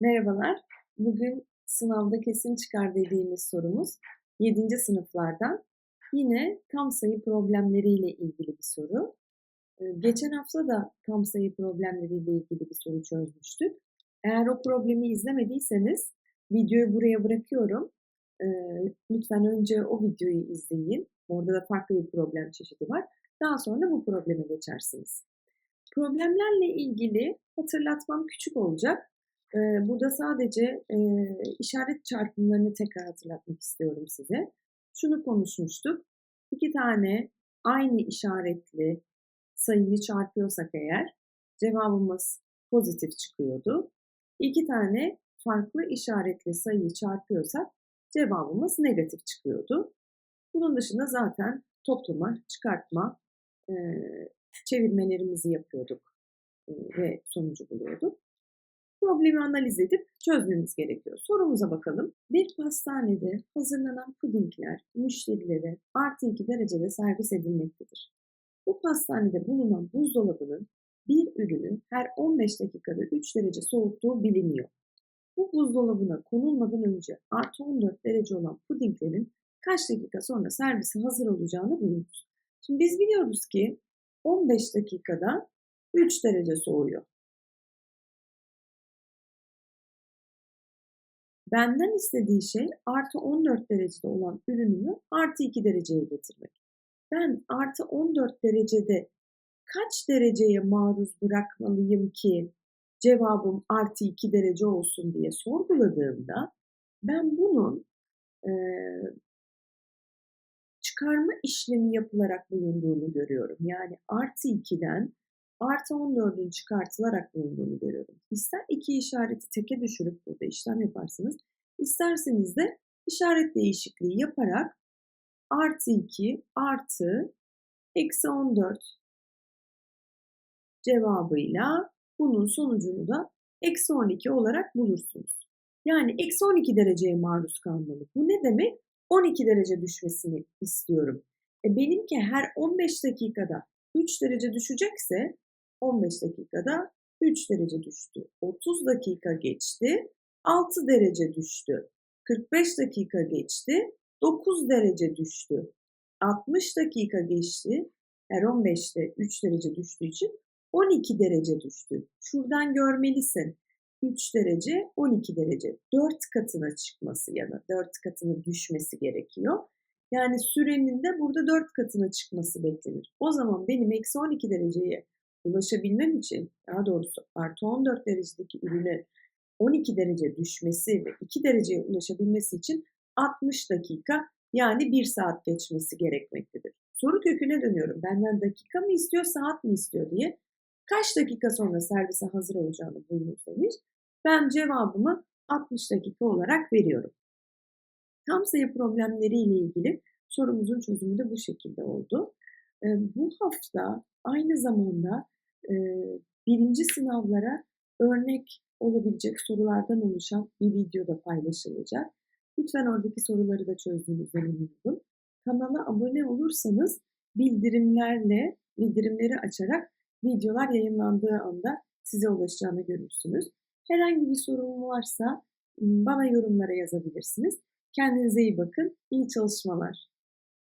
Merhabalar. Bugün sınavda kesin çıkar dediğimiz sorumuz 7. sınıflardan yine tam sayı problemleriyle ilgili bir soru. Ee, geçen hafta da tam sayı problemleriyle ilgili bir soru çözmüştük. Eğer o problemi izlemediyseniz videoyu buraya bırakıyorum. Ee, lütfen önce o videoyu izleyin. Orada da farklı bir problem çeşidi var. Daha sonra bu probleme geçersiniz. Problemlerle ilgili hatırlatmam küçük olacak. Burada sadece işaret çarpımlarını tekrar hatırlatmak istiyorum size. Şunu konuşmuştuk. İki tane aynı işaretli sayıyı çarpıyorsak eğer cevabımız pozitif çıkıyordu. İki tane farklı işaretli sayıyı çarpıyorsak cevabımız negatif çıkıyordu. Bunun dışında zaten toplama, çıkartma, çevirmelerimizi yapıyorduk ve sonucu buluyorduk problemi analiz edip çözmemiz gerekiyor. Sorumuza bakalım. Bir pastanede hazırlanan pudingler müşterilere artı 2 derecede servis edilmektedir. Bu pastanede bulunan buzdolabının bir ürünü her 15 dakikada 3 derece soğuttuğu biliniyor. Bu buzdolabına konulmadan önce artı 14 derece olan pudinglerin kaç dakika sonra servise hazır olacağını bulunuz. Şimdi biz biliyoruz ki 15 dakikada 3 derece soğuyor. Benden istediği şey artı 14 derecede olan ürünümü artı 2 dereceye getirmek. Ben artı 14 derecede kaç dereceye maruz bırakmalıyım ki cevabım artı 2 derece olsun diye sorguladığımda ben bunun e, çıkarma işlemi yapılarak bulunduğunu görüyorum. Yani artı 2'den artı 14'ün çıkartılarak bulunduğunu görüyorum. İster iki işareti teke düşürüp burada işlem yaparsınız. İsterseniz de işaret değişikliği yaparak artı 2 artı eksi 14 cevabıyla bunun sonucunu da eksi 12 olarak bulursunuz. Yani eksi 12 dereceye maruz kalmalı. Bu ne demek? 12 derece düşmesini istiyorum. E benimki her 15 dakikada 3 derece düşecekse 15 dakikada 3 derece düştü. 30 dakika geçti. 6 derece düştü. 45 dakika geçti. 9 derece düştü. 60 dakika geçti. Her 15'te 3 derece düştüğü için 12 derece düştü. Şuradan görmelisin. 3 derece, 12 derece. 4 katına çıkması ya da 4 katına düşmesi gerekiyor. Yani sürenin de burada 4 katına çıkması beklenir. O zaman benim eksi 12 dereceye ulaşabilmem için daha doğrusu artı 14 derecedeki ürüne 12 derece düşmesi ve 2 dereceye ulaşabilmesi için 60 dakika yani 1 saat geçmesi gerekmektedir. Soru köküne dönüyorum. Benden dakika mı istiyor, saat mi istiyor diye. Kaç dakika sonra servise hazır olacağını bulunuz demiş. Ben cevabımı 60 dakika olarak veriyorum. Tam sayı problemleri ile ilgili sorumuzun çözümü de bu şekilde oldu. Bu hafta aynı zamanda birinci sınavlara örnek olabilecek sorulardan oluşan bir video da paylaşılacak. Lütfen oradaki soruları da çözdüğünüzden emin olun. Kanala abone olursanız bildirimlerle, bildirimleri açarak videolar yayınlandığı anda size ulaşacağını görürsünüz. Herhangi bir sorun varsa bana yorumlara yazabilirsiniz. Kendinize iyi bakın. İyi çalışmalar.